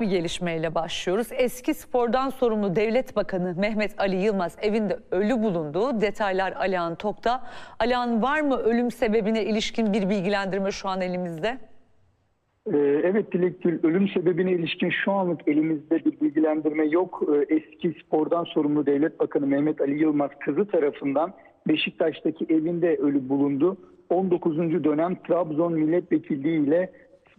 bir gelişmeyle başlıyoruz. Eski spordan sorumlu Devlet Bakanı Mehmet Ali Yılmaz evinde ölü bulundu. Detaylar Alihan Tok'ta. Alihan var mı ölüm sebebine ilişkin bir bilgilendirme şu an elimizde? Ee, Evet Dilek Gül, ölüm sebebine ilişkin şu anlık elimizde bir bilgilendirme yok. Ee, Eski spordan sorumlu Devlet Bakanı Mehmet Ali Yılmaz kızı tarafından Beşiktaş'taki evinde ölü bulundu. 19. dönem Trabzon Milletvekilliği ile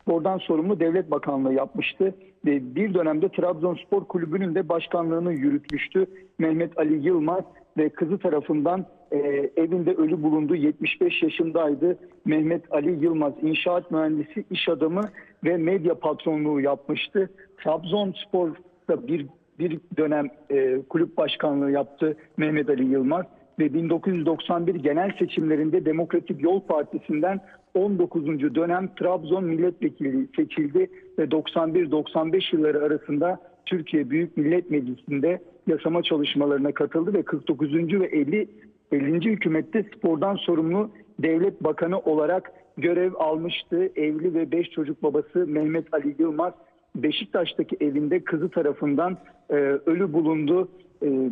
spordan sorumlu Devlet Bakanlığı yapmıştı. Ve bir dönemde Trabzonspor Kulübü'nün de başkanlığını yürütmüştü. Mehmet Ali Yılmaz ve kızı tarafından e, evinde ölü bulundu. 75 yaşındaydı. Mehmet Ali Yılmaz inşaat mühendisi, iş adamı ve medya patronluğu yapmıştı. Trabzonspor'da bir bir dönem e, kulüp başkanlığı yaptı Mehmet Ali Yılmaz ve 1991 genel seçimlerinde Demokratik Yol Partisi'nden 19. dönem Trabzon milletvekili seçildi ve 91-95 yılları arasında Türkiye Büyük Millet Meclisi'nde yasama çalışmalarına katıldı ve 49. ve 50 50. hükümette spordan sorumlu devlet bakanı olarak görev almıştı. Evli ve 5 çocuk babası Mehmet Ali Yılmaz Beşiktaş'taki evinde kızı tarafından e, ölü bulundu. E,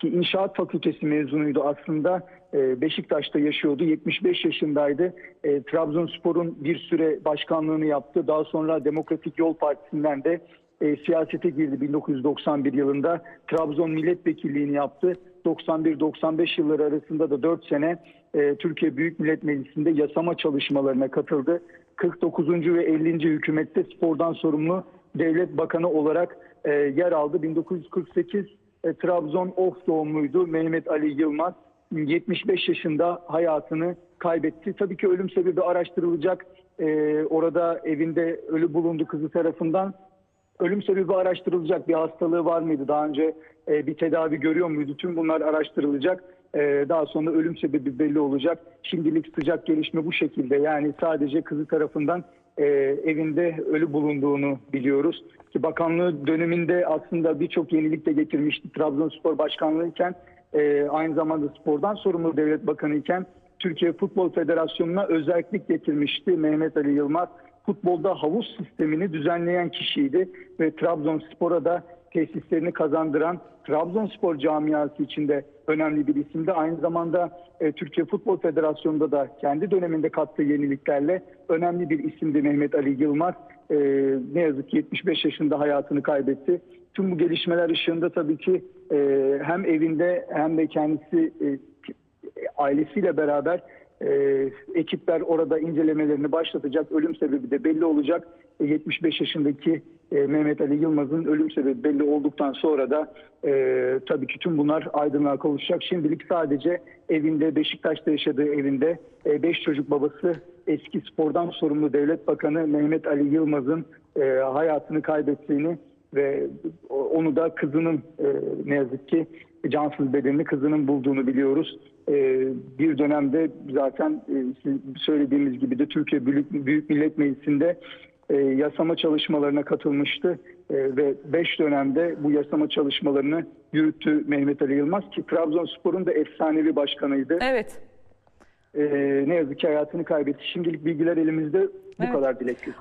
ki inşaat fakültesi mezunuydu aslında. E, Beşiktaş'ta yaşıyordu. 75 yaşındaydı. E, Trabzonspor'un bir süre başkanlığını yaptı. Daha sonra Demokratik Yol Partisi'nden de e, siyasete girdi 1991 yılında. Trabzon milletvekilliğini yaptı. 91-95 yılları arasında da 4 sene e, Türkiye Büyük Millet Meclisi'nde yasama çalışmalarına katıldı. 49. ve 50. hükümette spordan sorumlu devlet bakanı olarak e, yer aldı. 1948 e, Trabzon Of doğumluydu Mehmet Ali Yılmaz. 75 yaşında hayatını kaybetti. Tabii ki ölüm sebebi araştırılacak. E, orada evinde ölü bulundu kızı tarafından. Ölüm sebebi araştırılacak. Bir hastalığı var mıydı? Daha önce e, bir tedavi görüyor muydu? Tüm bunlar araştırılacak. E, daha sonra ölüm sebebi belli olacak. Şimdilik sıcak gelişme bu şekilde. Yani sadece kızı tarafından e, evinde ölü bulunduğunu biliyoruz. Ki bakanlığı döneminde aslında birçok yenilik de getirmişti. Trabzonspor başkanlığıyken e, aynı zamanda spordan sorumlu devlet bakanı iken Türkiye Futbol Federasyonu'na özellik getirmişti Mehmet Ali Yılmaz. Futbolda havuz sistemini düzenleyen kişiydi ve Trabzonspor'a da tesislerini kazandıran Trabzonspor camiası içinde önemli bir isimdi. Aynı zamanda e, Türkiye Futbol Federasyonu'nda da kendi döneminde kattığı yeniliklerle önemli bir isimdi Mehmet Ali Yılmaz. E, ne yazık ki 75 yaşında hayatını kaybetti. Tüm bu gelişmeler ışığında tabii ki e, hem evinde hem de kendisi e, ailesiyle beraber e, ekipler orada incelemelerini başlatacak. Ölüm sebebi de belli olacak. E, 75 yaşındaki e, Mehmet Ali Yılmaz'ın ölüm sebebi belli olduktan sonra da e, tabii ki tüm bunlar aydınlığa kavuşacak. Şimdilik sadece evinde, Beşiktaş'ta yaşadığı evinde 5 çocuk babası eski spordan sorumlu devlet bakanı Mehmet Ali Yılmaz'ın e, hayatını kaybettiğini ve onu da kızının e, ne yazık ki cansız bedenini kızının bulduğunu biliyoruz. E, bir dönemde zaten e, söylediğimiz gibi de Türkiye Büyük, Millet Meclisi'nde e, yasama çalışmalarına katılmıştı E, ve 5 dönemde bu yasama çalışmalarını yürüttü Mehmet Ali Yılmaz ki Trabzonspor'un da efsanevi başkanıydı. Evet. E, ne yazık ki hayatını kaybetti. Şimdilik bilgiler elimizde bu Evet. kadar dilekli.